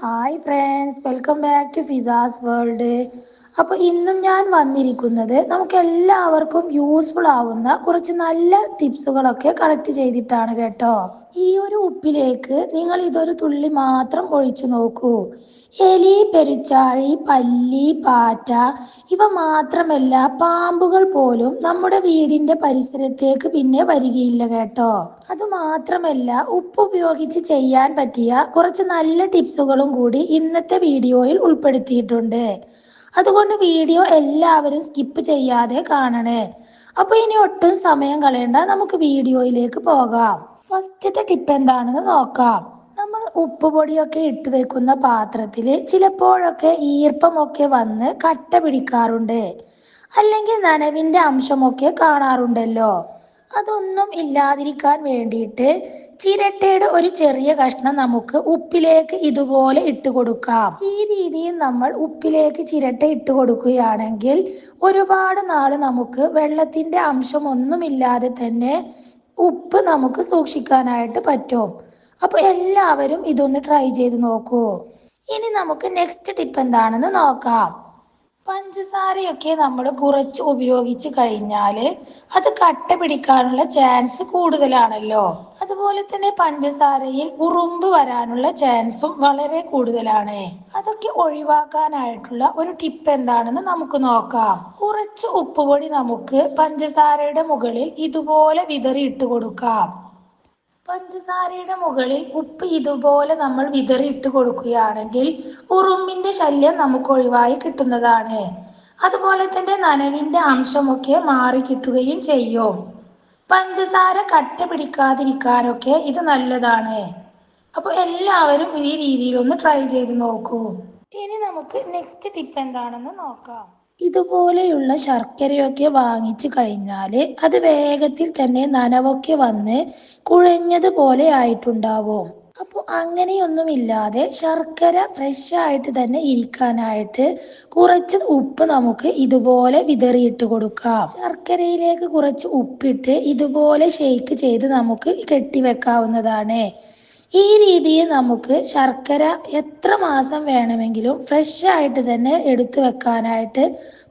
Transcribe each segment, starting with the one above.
Hi friends, welcome back to Fiza's World. അപ്പോൾ ഇന്നും ഞാൻ വന്നിരിക്കുന്നത് നമുക്ക് എല്ലാവർക്കും യൂസ്ഫുൾ ആവുന്ന കുറച്ച് നല്ല ടിപ്സുകളൊക്കെ കളക്ട് ചെയ്തിട്ടാണ് കേട്ടോ. ഈ ഒരു ഉപ്പിലേക്ക് നിങ്ങൾ ഇതൊരു തുള്ളി മാത്രം ഒഴിച്ചു നോക്കൂ. എലി പെരുച്ചാഴി പല്ലി പാറ്റ ഇവ മാത്രമല്ല പാമ്പുകൾ പോലും നമ്മുടെ വീടിന്റെ പരിസരത്തേക്ക് പിന്നെ വരികയില്ല കേട്ടോ. അത് മാത്രമല്ല ഉപ്പ് ഉപയോഗിച്ച് ചെയ്യാൻ പറ്റിയ കുറച്ച് നല്ല ടിപ്സുകളും കൂടി ഇന്നത്തെ വീഡിയോയിൽ ഉൾപ്പെടുത്തിയിട്ടുണ്ട്. അതുകൊണ്ട് വീഡിയോ എല്ലാവരും സ്കിപ്പ് ചെയ്യാതെ കാണണേ. അപ്പൊ ഇനി ഒട്ടും സമയം കളയണ്ട. നമുക്ക് വീഡിയോയിലേക്ക് പോകാം. ഫസ്റ്റത്തെ ടിപ്പ് എന്താണെന്ന് നോക്കാം. നമ്മൾ ഉപ്പുപൊടിയൊക്കെ ഇട്ട് വെക്കുന്ന പാത്രത്തിൽ ചിലപ്പോഴൊക്കെ ഈർപ്പമൊക്കെ വന്ന് കട്ട പിടിക്കാറുണ്ട്. അല്ലെങ്കിൽ നനവിന്റെ അംശമൊക്കെ കാണാറുണ്ടല്ലോ. അതൊന്നും ഇല്ലാതിരിക്കാൻ വേണ്ടിയിട്ട് ചിരട്ടയുടെ ഒരു ചെറിയ കഷ്ണം നമുക്ക് ഉപ്പിലേക്ക് ഇതുപോലെ ഇട്ട് കൊടുക്കാം. ഈ രീതിയിൽ നമ്മൾ ഉപ്പിലേക്ക് ചിരട്ട ഇട്ട് കൊടുക്കുകയാണെങ്കിൽ ഒരുപാട് നാൾ നമുക്ക് വെള്ളത്തിന്റെ അംശം ഒന്നുമില്ലാതെ തന്നെ ഉപ്പ് നമുക്ക് സൂക്ഷിക്കാനായിട്ട് പറ്റും. അപ്പോൾ എല്ലാവരും ഇതൊന്ന് ട്രൈ ചെയ്ത് നോക്കൂ. ഇനി നമുക്ക് നെക്സ്റ്റ് ടിപ്പ് എന്താണെന്ന് നോക്കാം. പഞ്ചസാരയൊക്കെ നമ്മൾ കുറച്ച് ഉപയോഗിച്ച് കഴിഞ്ഞാൽ അത് കട്ട പിടിക്കാനുള്ള ചാൻസ് കൂടുതലാണല്ലോ. അതുപോലെ തന്നെ പഞ്ചസാരയിൽ ഉറുമ്പ് വരാനുള്ള ചാൻസും വളരെ കൂടുതലാണ്. അതൊക്കെ ഒഴിവാക്കാനായിട്ടുള്ള ഒരു ടിപ്പ് എന്താണെന്ന് നമുക്ക് നോക്കാം. കുറച്ച് ഉപ്പുപൊടി നമുക്ക് പഞ്ചസാരയുടെ മുകളിൽ ഇതുപോലെ വിതറി ഇട്ട് കൊടുക്കാം. പഞ്ചസാരയുടെ മുകളിൽ ഉപ്പ് ഇതുപോലെ നമ്മൾ വിതറി ഇട്ട് കൊടുക്കുകയാണെങ്കിൽ ഉറുമ്പിന്റെ ശല്യം നമുക്ക് ഒഴിവായി കിട്ടുന്നതാണ്. അതുപോലെ തന്നെ നനവിന്റെ അംശമൊക്കെ മാറി കിട്ടുകയും ചെയ്യും. പഞ്ചസാര കട്ട പിടിക്കാതിരിക്കാനൊക്കെ ഇത് നല്ലതാണ്. അപ്പോൾ എല്ലാവരും ഈ രീതിയിൽ ഒന്ന് ട്രൈ ചെയ്ത് നോക്കൂ. ഇനി നമുക്ക് നെക്സ്റ്റ് ടിപ്പ് എന്താണെന്ന് നോക്കാം. ഇതുപോലെയുള്ള ശർക്കരയൊക്കെ വാങ്ങിച്ചു കഴിഞ്ഞാൽ അത് വേഗത്തിൽ തന്നെ നനവൊക്കെ വന്ന് കുഴഞ്ഞതുപോലെ ആയിട്ടുണ്ടാവും. അപ്പോൾ അങ്ങനെയൊന്നുമില്ലാതെ ശർക്കര ഫ്രഷ് ആയിട്ട് തന്നെ ഇരിക്കാനായിട്ട് കുറച്ച് ഉപ്പ് നമുക്ക് ഇതുപോലെ വിതറിയിട്ട് കൊടുക്കാം. ശർക്കരയിലേക്ക് കുറച്ച് ഉപ്പിട്ട് ഇതുപോലെ ഷെയ്ക്ക് ചെയ്ത് നമുക്ക് കെട്ടിവെക്കാവുന്നതാണ്. ഈ രീതിയിൽ നമുക്ക് ശർക്കര എത്ര മാസം വേണമെങ്കിലും ഫ്രഷ് ആയിട്ട് തന്നെ എടുത്തു വെക്കാനായിട്ട്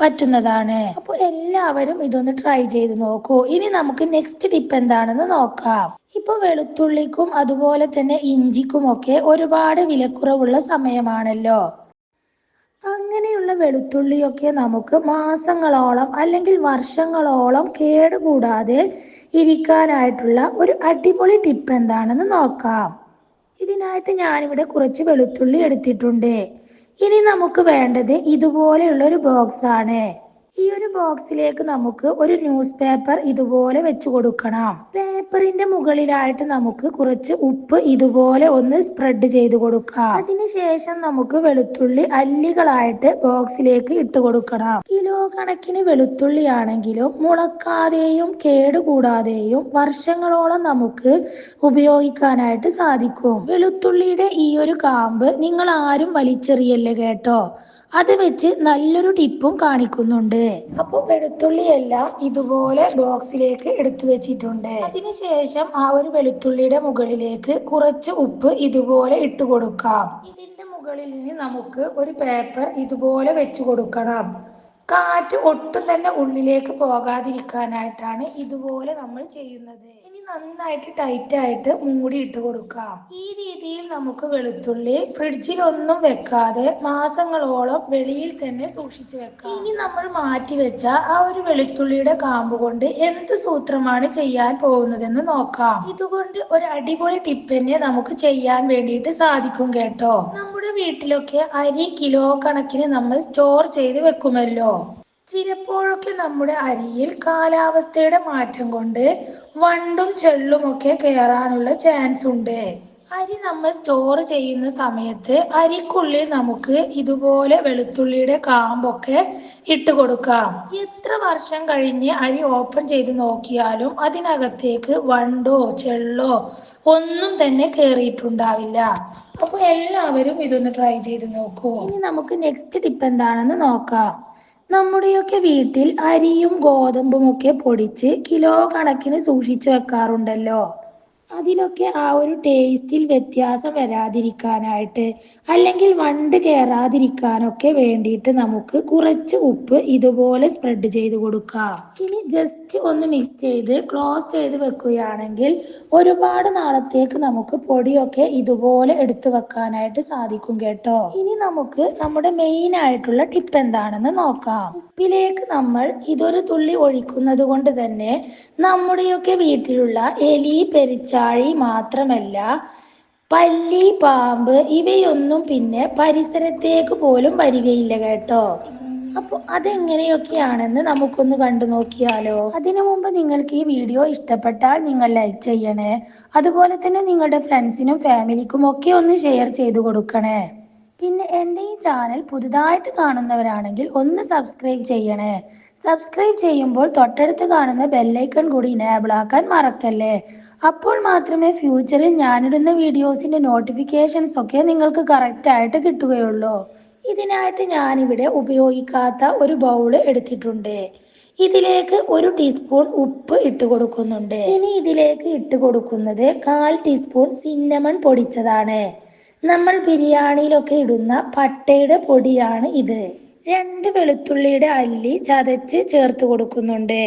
പറ്റുന്നതാണ്. അപ്പോൾ എല്ലാവരും ഇതൊന്ന് ട്രൈ ചെയ്ത് നോക്കൂ. ഇനി നമുക്ക് നെക്സ്റ്റ് ടിപ്പ് എന്താണെന്ന് നോക്കാം. ഇപ്പൊ വെളുത്തുള്ളിക്കും അതുപോലെ തന്നെ ഇഞ്ചിക്കും ഒക്കെ ഒരുപാട് വിലക്കുറവുള്ള സമയമാണല്ലോ. അങ്ങനെയുള്ള വെളുത്തുള്ളിയൊക്കെ നമുക്ക് മാസങ്ങളോളം അല്ലെങ്കിൽ വർഷങ്ങളോളം കേടുകൂടാതെ ഇരിക്കാനായിട്ടുള്ള ഒരു അടിപൊളി ടിപ്പ് എന്താണെന്ന് നോക്കാം. ഇതിനായിട്ട് ഞാനിവിടെ കുറച്ച് വെളുത്തുള്ളി എടുത്തിട്ടുണ്ട്. ഇനി നമുക്ക് വേണ്ടത് ഇതുപോലെയുള്ള ഒരു ബോക്സ് ആണ്. ഈ ഒരു ബോക്സിലേക്ക് നമുക്ക് ഒരു ന്യൂസ് പേപ്പർ ഇതുപോലെ വെച്ച് കൊടുക്കണം. പേപ്പറിന്റെ മുകളിലായിട്ട് നമുക്ക് കുറച്ച് ഉപ്പ് ഇതുപോലെ ഒന്ന് സ്പ്രെഡ് ചെയ്ത് കൊടുക്കാം. അതിനുശേഷം നമുക്ക് വെളുത്തുള്ളി അല്ലികളായിട്ട് ബോക്സിലേക്ക് ഇട്ട് കൊടുക്കണം. കണക്കിന് വെളുത്തുള്ളിയാണെങ്കിലും മുളക്കാതെയും കേടുകൂടാതെയും വർഷങ്ങളോളം നമുക്ക് ഉപയോഗിക്കാനായിട്ട് സാധിക്കും. വെളുത്തുള്ളിയുടെ ഈ ഒരു കാമ്പ് നിങ്ങൾ ആരും വലിച്ചെറിയല്ലേ കേട്ടോ? അത് വെച്ച് നല്ലൊരു ടിപ്പും കാണിക്കുന്നുണ്ട്. അപ്പോൾ വെളുത്തുള്ളിയെല്ലാം ഇതുപോലെ ബോക്സിലേക്ക് എടുത്തു വെച്ചിട്ടുണ്ട്. അതിനുശേഷം ആ ഒരു വെളുത്തുള്ളിയുടെ മുകളിലേക്ക് കുറച്ച് ഉപ്പ് ഇതുപോലെ ഇട്ട് കൊടുക്കാം. ഇതിന്റെ മുകളിൽ ഇനി നമുക്ക് ഒരു പേപ്പർ ഇതുപോലെ വെച്ച് കൊടുക്കണം. കാറ്റ് ഒട്ടും തന്നെ ഉള്ളിലേക്ക് പോകാതിരിക്കാനായിട്ടാണ് ഇതുപോലെ നമ്മൾ ചെയ്യുന്നത്. നന്നായിട്ട് ടൈറ്റ് ആയിട്ട് മൂടി ഇട്ട് കൊടുക്കാം. ഈ രീതിയിൽ നമുക്ക് വെളുത്തുള്ളി ഫ്രിഡ്ജിൽ ഒന്നും വെക്കാതെ മാസങ്ങളോളം വെളിയിൽ തന്നെ സൂക്ഷിച്ചു വെക്കാം. ഇനി നമ്മൾ മാറ്റി വെച്ച ആ ഒരു വെളുത്തുള്ളിയുടെ കാമ്പ് കൊണ്ട് എന്ത് സൂത്രമാണ് ചെയ്യാൻ പോകുന്നതെന്ന് നോക്കാം. ഇതുകൊണ്ട് ഒരു അടിപൊളി ടിപ്പ് നമുക്ക് ചെയ്യാൻ വേണ്ടിയിട്ട് സാധിക്കും കേട്ടോ. നമ്മുടെ വീട്ടിലൊക്കെ അരി കിലോ കണക്കിന് നമ്മൾ സ്റ്റോർ ചെയ്ത് വെക്കുമല്ലോ. ചിലപ്പോഴൊക്കെ നമ്മുടെ അരിയിൽ കാലാവസ്ഥയുടെ മാറ്റം കൊണ്ട് വണ്ടും ചെള്ളും ഒക്കെ കയറാനുള്ള ചാൻസ് ഉണ്ട്. അരി നമ്മൾ സ്റ്റോർ ചെയ്യുന്ന സമയത്ത് അരിക്കുള്ളിൽ നമുക്ക് ഇതുപോലെ വെളുത്തുള്ളിയുടെ കാമ്പൊക്കെ ഇട്ട് കൊടുക്കാം. എത്ര വർഷം കഴിഞ്ഞ് അരി ഓപ്പൺ ചെയ്ത് നോക്കിയാലും അതിനകത്തേക്ക് വണ്ടോ ചെള്ളോ ഒന്നും തന്നെ കയറിയിട്ടുണ്ടാവില്ല അപ്പോൾ എല്ലാവരും ഇതൊന്ന് ട്രൈ ചെയ്ത് നോക്കൂ. ഇനി നമുക്ക് നെക്സ്റ്റ് ടിപ്പ് എന്താണെന്ന് നോക്കാം. നമ്മുടെയൊക്കെ വീട്ടിൽ അരിയും ഗോതമ്പും ഒക്കെ പൊടിച്ച് കിലോ കണക്കിന് സൂക്ഷിച്ചു വെക്കാറുണ്ടല്ലോ. അതിലൊക്കെ ആ ഒരു ടേസ്റ്റിൽ വ്യത്യാസം വരാതിരിക്കാനായിട്ട് അല്ലെങ്കിൽ വണ്ട് കയറാതിരിക്കാനൊക്കെ വേണ്ടിയിട്ട് നമുക്ക് കുറച്ച് ഉപ്പ് ഇതുപോലെ സ്പ്രെഡ് ചെയ്ത് കൊടുക്കാം. ഇനി ജസ്റ്റ് ഒന്ന് മിക്സ് ചെയ്ത് ക്ലോസ് ചെയ്ത് വെക്കുകയാണെങ്കിൽ ഒരുപാട് നാളത്തേക്ക് നമുക്ക് പൊടിയൊക്കെ ഇതുപോലെ എടുത്തു വെക്കാനായിട്ട് സാധിക്കും കേട്ടോ. ഇനി നമുക്ക് നമ്മുടെ മെയിൻ ആയിട്ടുള്ള ടിപ്പ് എന്താണെന്ന് നോക്കാം. ഉപ്പിലേക്ക് നമ്മൾ ഇതൊരു തുള്ളി ഒഴിക്കുന്നത് കൊണ്ട് തന്നെ നമ്മുടെയൊക്കെ വീട്ടിലുള്ള എലി പെരിച്ചാഴി മാത്രമല്ല പല്ലി പാമ്പ് ഇവയൊന്നും പിന്നെ പരിസരത്തേക്ക് പോലും വരികയില്ല കേട്ടോ. അപ്പോൾ അതെങ്ങനെയൊക്കെയാണെന്ന് നമുക്കൊന്ന് കണ്ടു നോക്കിയാലോ. അതിനു മുമ്പ് നിങ്ങൾക്ക് ഈ വീഡിയോ ഇഷ്ടപ്പെട്ടാൽ നിങ്ങൾ ലൈക്ക് ചെയ്യണേ. അതുപോലെ തന്നെ നിങ്ങളുടെ ഫ്രണ്ട്സിനും ഫാമിലിക്കും ഒക്കെ ഒന്ന് ഷെയർ ചെയ്തു കൊടുക്കണേ. പിന്നെ എന്റെ ഈ ചാനൽ പുതുതായിട്ട് കാണുന്നവരാണെങ്കിൽ ഒന്ന് സബ്സ്ക്രൈബ് ചെയ്യണേ. സബ്സ്ക്രൈബ് ചെയ്യുമ്പോൾ തൊട്ടടുത്ത് കാണുന്ന ബെല്ലൈക്കൺ കൂടി ഇനേബിൾ ആക്കാൻ മറക്കല്ലേ. അപ്പോൾ മാത്രമേ ഫ്യൂച്ചറിൽ ഞാനിടുന്ന വീഡിയോസിന്റെ നോട്ടിഫിക്കേഷൻസ് ഒക്കെ നിങ്ങൾക്ക് കറക്റ്റ് ആയിട്ട് കിട്ടുകയുള്ളൂ. ഇതിനായിട്ട് ഞാനിവിടെ ഉപയോഗിക്കാത്ത ഒരു ബൗൾ എടുത്തിട്ടുണ്ട്. ഇതിലേക്ക് ഒരു ടീസ്പൂൺ ഉപ്പ് ഇട്ട് കൊടുക്കുന്നുണ്ട്. ഇനി ഇതിലേക്ക് ഇട്ട് കൊടുക്കുന്നത് കാൽ ടീസ്പൂൺ സിന്നമൺ പൊടിച്ചതാണ്. നമ്മൾ ബിരിയാണിയിലൊക്കെ ഇടുന്ന പട്ടയുടെ പൊടിയാണ് ഇത്. രണ്ട് വെളുത്തുള്ളിയുടെ അല്ലി ചതച്ച് ചേർത്ത് കൊടുക്കുന്നുണ്ട്.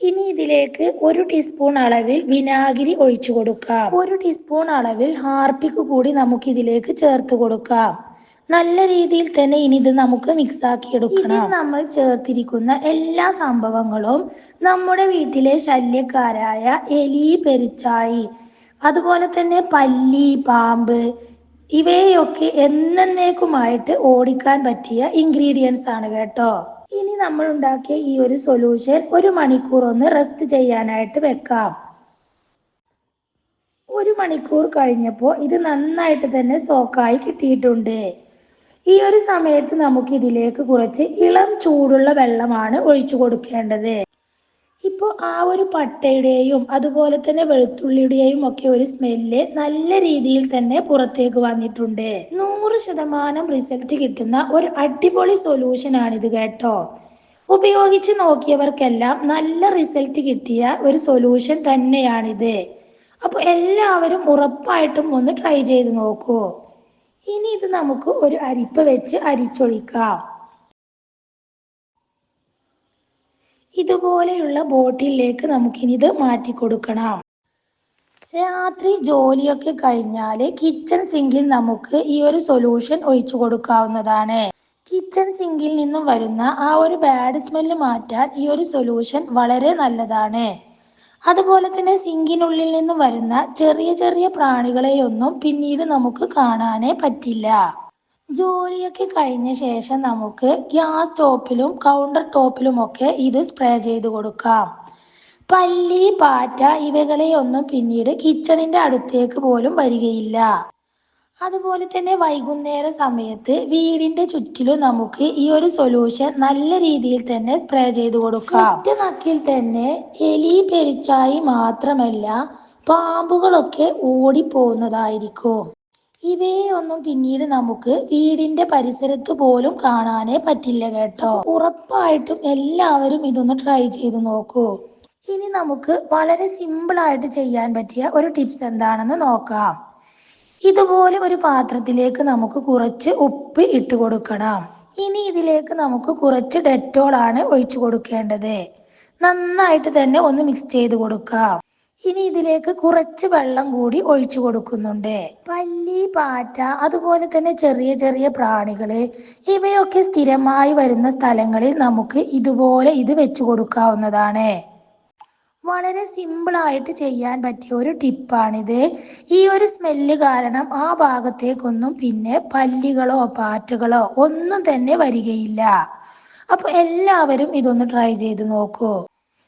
ഇനി ഇതിലേക്ക് ഒരു ടീസ്പൂൺ അളവിൽ വിനാഗിരി ഒഴിച്ചു കൊടുക്കാം. ഒരു ടീസ്പൂൺ അളവിൽ ഹാർപ്പിക്ക് കൂടി നമുക്ക് ഇതിലേക്ക് ചേർത്ത് കൊടുക്കാം. നല്ല രീതിയിൽ തന്നെ ഇനി ഇത് നമുക്ക് മിക്സ് ആക്കി എടുക്കണം. ഇനി നമ്മൾ ചേർത്തിരിക്കുന്ന എല്ലാ സംഭവങ്ങളും നമ്മുടെ വീട്ടിലെ ശല്യക്കാരായ എലി പെരുച്ചായി അതുപോലെ തന്നെ പല്ലി പാമ്പ് ഇവയൊക്കെ എന്നേക്കുമായിട്ട് ഓടിക്കാൻ പറ്റിയ ഇൻഗ്രീഡിയൻസ് ആണ് കേട്ടോ. ഇനി നമ്മൾ ഉണ്ടാക്കിയ ഈ ഒരു സൊല്യൂഷൻ ഒരു മണിക്കൂർ ഒന്ന് റെസ്റ്റ് ചെയ്യാനായിട്ട് വെക്കാം. ഒരു മണിക്കൂർ കഴിഞ്ഞപ്പോൾ ഇത് നന്നായിട്ട് തന്നെ സോക്കായി കിട്ടിയിട്ടുണ്ട്. ഈ ഒരു സമയത്ത് നമുക്ക് ഇതിലേക്ക് കുറച്ച് ഇളം ചൂടുള്ള വെള്ളമാണ് ഒഴിച്ചു കൊടുക്കേണ്ടത്. ഇപ്പോൾ ആ ഒരു പട്ടയുടെയും അതുപോലെ തന്നെ വെളുത്തുള്ളിയുടെയും ഒക്കെ ഒരു സ്മെല്ല് നല്ല രീതിയിൽ തന്നെ പുറത്തേക്ക് വന്നിട്ടുണ്ട്. നൂറ് ശതമാനം റിസൾട്ട് കിട്ടുന്ന ഒരു അടിപൊളി സൊല്യൂഷൻ ആണിത് കേട്ടോ. ഉപയോഗിച്ച് നോക്കിയവർക്കെല്ലാം നല്ല റിസൾട്ട് കിട്ടിയ ഒരു സൊല്യൂഷൻ തന്നെയാണിത്. അപ്പോൾ എല്ലാവരും ഉറപ്പായിട്ടും ഒന്ന് ട്രൈ ചെയ്ത് നോക്കൂ. ഇനി ഇത് നമുക്ക് ഒരു അരിപ്പ വെച്ച് അരിച്ചൊഴിക്കാം. ഇതുപോലെയുള്ള ബോട്ടിലേക്ക് നമുക്കിനിത് മാറ്റി കൊടുക്കണം. രാത്രി ജോലിയൊക്കെ കഴിഞ്ഞാൽ കിച്ചൺ സിങ്കിൽ നമുക്ക് ഈ ഒരു സൊല്യൂഷൻ ഒഴിച്ചു കൊടുക്കാവുന്നതാണ്. കിച്ചൺ സിങ്കിൽ നിന്നും വരുന്ന ആ ഒരു ബാഡ് സ്മെല്ല് മാറ്റാൻ ഈ ഒരു സൊല്യൂഷൻ വളരെ നല്ലതാണ്. അതുപോലെ തന്നെ സിങ്കിനുള്ളിൽ നിന്നും വരുന്ന ചെറിയ ചെറിയ പ്രാണികളെയൊന്നും പിന്നീട് നമുക്ക് കാണാനേ പറ്റില്ല. ജോലിയൊക്കെ കഴിഞ്ഞ ശേഷം നമുക്ക് ഗ്യാസ് ടോപ്പിലും കൗണ്ടർ ടോപ്പിലും ഒക്കെ ഇത് സ്പ്രേ ചെയ്ത് കൊടുക്കാം. പല്ലി പാറ്റ ഇവകളെ ഒന്നും പിന്നീട് കിച്ചണിന്റെ അടുത്തേക്ക് പോലും വരികയില്ല. അതുപോലെ തന്നെ വൈകുന്നേര സമയത്ത് വീടിന്റെ ചുറ്റിലും നമുക്ക് ഈ ഒരു സൊല്യൂഷൻ നല്ല രീതിയിൽ തന്നെ സ്പ്രേ ചെയ്ത് കൊടുക്കാം. ഒറ്റ നക്കിൽ തന്നെ എലി പെരിച്ചായി മാത്രമല്ല പാമ്പുകളൊക്കെ ഓടിപ്പോകുന്നതായിരിക്കും. ഇവയെ ഒന്നും പിന്നീട് നമുക്ക് വീടിന്റെ പരിസരത്ത് പോലും കാണാനേ പറ്റില്ല കേട്ടോ. ഉറപ്പായിട്ടും എല്ലാവരും ഇതൊന്ന് ട്രൈ ചെയ്ത് നോക്കൂ. ഇനി നമുക്ക് വളരെ സിമ്പിൾ ആയിട്ട് ചെയ്യാൻ പറ്റിയ ഒരു ടിപ്സ് എന്താണെന്ന് നോക്കാം. ഇതുപോലെ ഒരു പാത്രത്തിലേക്ക് നമുക്ക് കുറച്ച് ഉപ്പ് ഇട്ട് കൊടുക്കണം. ഇനി ഇതിലേക്ക് നമുക്ക് കുറച്ച് ഡെറ്റോളാണ് ഒഴിച്ചു കൊടുക്കേണ്ടത്. നന്നായിട്ട് തന്നെ ഒന്ന് മിക്സ് ചെയ്ത് കൊടുക്കാം. ഇനി ഇതിലേക്ക് കുറച്ച് വെള്ളം കൂടി ഒഴിച്ചു കൊടുക്കുന്നുണ്ട്. പല്ലി പാറ്റ അതുപോലെ തന്നെ ചെറിയ ചെറിയ പ്രാണികൾ ഇവയൊക്കെ സ്ഥിരമായി വരുന്ന സ്ഥലങ്ങളിൽ നമുക്ക് ഇതുപോലെ ഇത് വെച്ചു കൊടുക്കാവുന്നതാണ്. വളരെ സിമ്പിൾ ആയിട്ട് ചെയ്യാൻ പറ്റിയ ഒരു ടിപ്പാണിത്. ഈ ഒരു സ്മെല്ല് കാരണം ആ ഭാഗത്തേക്കൊന്നും പിന്നെ പല്ലികളോ പാറ്റകളോ ഒന്നും തന്നെ വരികയില്ല. അപ്പോൾ എല്ലാവരും ഇതൊന്ന് ട്രൈ ചെയ്ത് നോക്കൂ.